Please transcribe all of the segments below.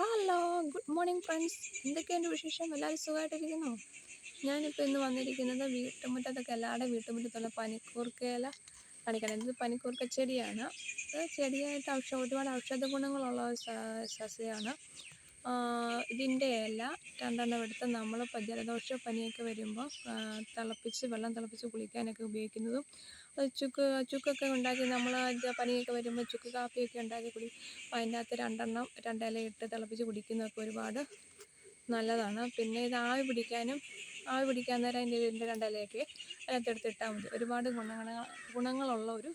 Hello good morning friends എന്തൊക്കെയുണ്ട് വിശേഷം? എല്ലാവരും സുഖമായിട്ടിരിക്കുന്നു? ഞാനിപ്പോൾ ഇന്ന് വന്നിരിക്കുന്നത് വീട്ടുമുറ്റത്തൊക്കെ എല്ലാവരുടെ വീട്ടുമുറ്റത്തുള്ള പനിക്കൂർക്കയില കാണിക്കണം ഇത് പനിക്കൂർക്ക ചെടിയാണ് ഇത് ചെടിയായിട്ട് ഔഷധ ഒരുപാട് ഔഷധ ഗുണങ്ങളുള്ള സസ്യമാണ് ഇതിന്റെ ഇല രണ്ടെണ്ണം എടുത്ത് നമ്മൾ ജലദോഷ പനിയൊക്കെ വരുമ്പോൾ തിളപ്പിച്ച് വെള്ളം തിളപ്പിച്ച് കുളിക്കാനൊക്കെ ഉപയോഗിക്കുന്നതും ചുക്ക് ചുക്കൊക്കെ ഉണ്ടാക്കി നമ്മൾ പനിയൊക്കെ വരുമ്പോൾ ചുക്ക് കാപ്പിയൊക്കെ ഉണ്ടാക്കി കുടി അതിന്റെ അകത്ത് രണ്ടെണ്ണം രണ്ടില ഇട്ട് തിളപ്പിച്ച് കുടിക്കുന്നതൊക്കെ ഒരുപാട് നല്ലതാണ്. പിന്നെ ഇത് ആവി പിടിക്കാനും ആവി പിടിക്കാൻ നേരം അതിന്റെ ഇതിന്റെ രണ്ടിലയൊക്കെ അതിനകത്തെടുത്തിട്ടാൽ മതി. ഒരുപാട് ഗുണങ്ങൾ ഗുണങ്ങളുള്ള ഒരു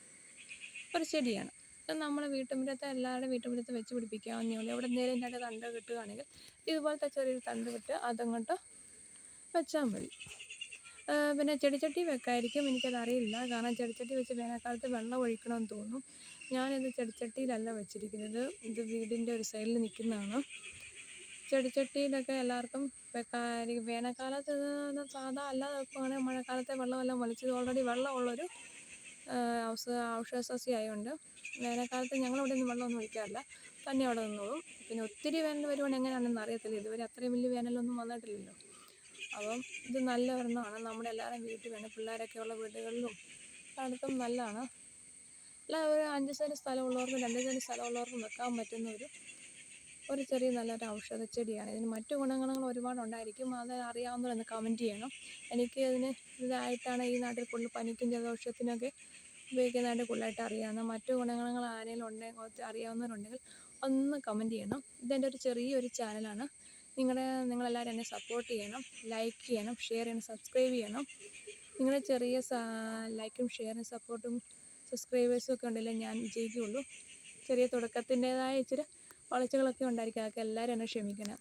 ഒരു ചെടിയാണ്. ഇത് നമ്മുടെ വീട്ടുമുറ്റത്ത് എല്ലാവരുടെ വീട്ടുമുറ്റത്ത് വെച്ച് പിടിപ്പിക്കാവുന്നേ ഉള്ളൂ. എവിടെ നേരം രണ്ട് തണ്ട് കിട്ടുകയാണെങ്കിൽ ഇതുപോലത്തെ ചെറിയൊരു തണ്ട് വിട്ട് അതങ്ങോട്ട് വെച്ചാൽ മതി. പിന്നെ ചെടിച്ചട്ടി വെക്കായിരിക്കും. എനിക്കത് അറിയില്ല കാരണം ചെടിച്ചട്ടി വെച്ച് വേനൽക്കാലത്ത് വെള്ളം ഒഴിക്കണമെന്ന് തോന്നും. ഞാനിത് ചെടിച്ചട്ടിയിലല്ല വെച്ചിരിക്കുന്നത്. ഇത് വീടിന്റെ ഒരു സൈഡിൽ നിൽക്കുന്നതാണ്. ചെടിച്ചട്ടിയിലൊക്കെ എല്ലാവർക്കും വെക്കാതിരിക്കും. വേനൽക്കാലത്ത് സാധാ അല്ലാതെ വെക്കുവാണെങ്കിൽ മഴക്കാലത്തെ വെള്ളമെല്ലാം വലിച്ചത്. ഓൾറെഡി വെള്ളമുള്ളൊരു ഔഷധ ഔഷധ സസ്യം ആയതുകൊണ്ട് വേനൽക്കാലത്ത് ഞങ്ങളിവിടെ ഒന്നും വെള്ളമൊന്നും ഒഴിക്കാറില്ല. തന്നെ അവിടെ നിന്നോളും. പിന്നെ ഒത്തിരി വേനൽ വരുവാണെങ്കിൽ എങ്ങനെയാണെന്ന് അറിയത്തില്ല. ഇതുവരെ അത്രയും വലിയ വേനലൊന്നും വന്നിട്ടില്ലല്ലോ. അപ്പം ഇത് നല്ല ഒരെണ്ണമാണ്. നമ്മുടെ എല്ലാവരും വീട്ടിൽ വേണം. പിള്ളേരൊക്കെ ഉള്ള വീടുകളിലും അടുത്തും നല്ലതാണ്. അല്ല ഒരു അഞ്ച് സെന്റ് സ്ഥലമുള്ളവർക്കും രണ്ട് സെന്റ് സ്ഥലമുള്ളവർക്കും വെക്കാൻ പറ്റുന്ന ഒരു ഒരു ചെറിയ നല്ലൊരു ഔഷധ ചെടിയാണ്. ഇതിന് മറ്റു ഗുണഗണങ്ങൾ ഒരുപാട് ഉണ്ടായിരിക്കും അത് അറിയാവുന്നവരൊന്ന് കമന്റ് ചെയ്യണം. എനിക്ക് ഇതിന് ഇതായിട്ടാണ് ഈ നാട്ടിൽ കൂടുതൽ പനിക്കും ജലദോഷത്തിനൊക്കെ ഉപയോഗിക്കുന്നതായിട്ട് കൂടുതലായിട്ട് അറിയാവുന്ന മറ്റു ഗുണങ്ങൾ ആരെങ്കിലും ഉണ്ടെങ്കിൽ അറിയാവുന്നവരുണ്ടെങ്കിൽ ഒന്ന് കമന്റ് ചെയ്യണം. ഇതെന്റെ ഒരു ചെറിയൊരു ചാനലാണ് നിങ്ങളുടെ നിങ്ങളെല്ലാവരും എന്നെ സപ്പോർട്ട് ചെയ്യണം. ലൈക്ക് ചെയ്യണം. ഷെയർ ചെയ്യണം. സബ്സ്ക്രൈബ് ചെയ്യണം. നിങ്ങളുടെ ചെറിയ ലൈക്കും ഷെയറും സപ്പോർട്ടും സബ്സ്ക്രൈബേഴ്സും ഒക്കെ ഉണ്ടെങ്കിൽ ഞാൻ വിജയിക്കുകയുള്ളൂ. ചെറിയ തുടക്കത്തിന്റേതായ ഇച്ചിരി വളച്ചുകളൊക്കെ ഉണ്ടായിരിക്കും. അതൊക്കെ എല്ലാവരും എന്നെ ക്ഷമിക്കണം.